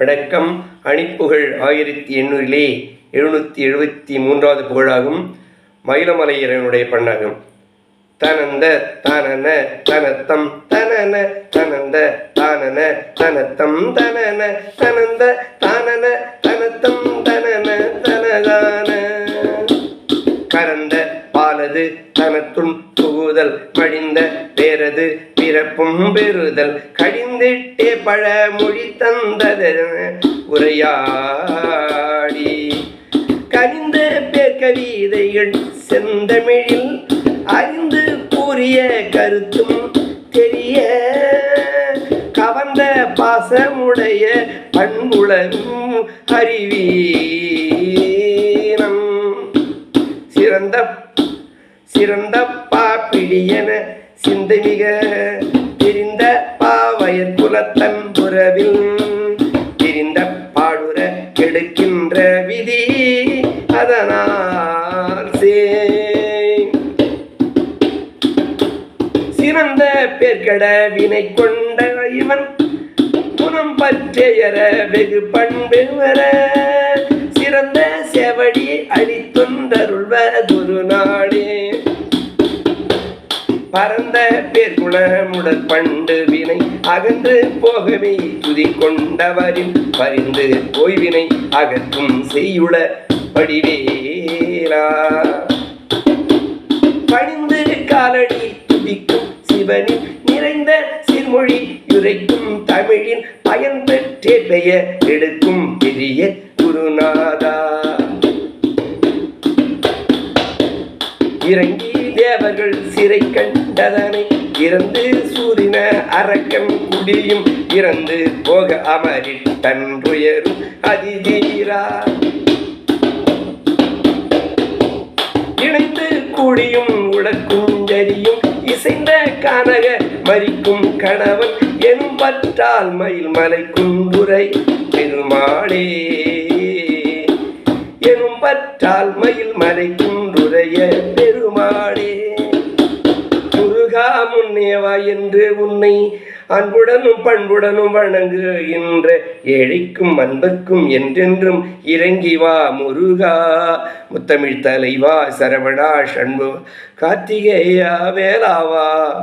வணக்கம் அணிப்புகழ் ஆயிரத்தி எண்ணூறிலே எழுநூற்றி எழுபத்தி மூன்றாவது புகழாகும். மயிலமலை இறைவனுடைய பண்ணாகும். தனந்த தனன தனத்தம் தனன தனந்த தானன தனத்தம் தனன தனந்த தானன தனத்தம் தனன தனதான. கரந்த பாலது தனத்துள் புகுதல் படிந்த பேரது பிறப்பும் பெறுதல். கடிந்திட்டே பழ மொழி தந்தது உரையாடி. கனிந்த பேர்கவிதைகள் செந்தமிழில் அறிந்து கூறிய கருத்தும் தெரிய. கவர்ந்த பாசமுடைய பண்புலகும் அறிவீனம். சிறந்த சிறந்த பாப்பிடியன சிந்தமிக தெரிந்த பாவயர் குலத்தன் புறவில் தெரிந்த பாடுற கெடுக்கின்ற விதி அதனால் சே சிறந்த பேர்கட வினை கொண்ட இவன் குணம் பற்றையற வெகு பண்பு வர. சிறந்த செவடி அளித்தொன்றருள்வதொரு பரந்த பேர்குணமுடல் பண்டு வினை அகன்று போகவே துதி கொண்டவரின் பரிந்து ஓய்வினை அகற்றும் செய்யுள படிவேலா பணிந்து காலடி துதிக்கும் சிவனின் நிறைந்த சிறுமொழி யுரைக்கும் தமிழின் பயன் பெற்றே பெயர் எடுக்கும் பெரிய குருநாதா. இறங்கி தேவர்கள் சிறை கண்டதனை இறந்து சூரின அரக்கன் குடியும் இறந்து போக அமரில் தன்றுயரும் அதிதீரா. இணைந்து கூடியும் உடக்கும் ஜரியும் இசைந்த கனக மறிக்கும் கணவன் எனும் பற்றால் மயில் மலை குன்புரை பெருமாளே. எனும் பற்றால் மயில் மலை குன்றுரைய பெருமாளே. முன்னேவா என்று உன்னை அன்புடனும் பண்புடனும் வணங்குகின்ற ஏழைக்கும் அன்பர்க்கும் என்றென்றும் இறங்கி வா முருகா. முத்தமிழ் தலைவா சரவணா சண்பு கார்த்திகேயா வேலாவா.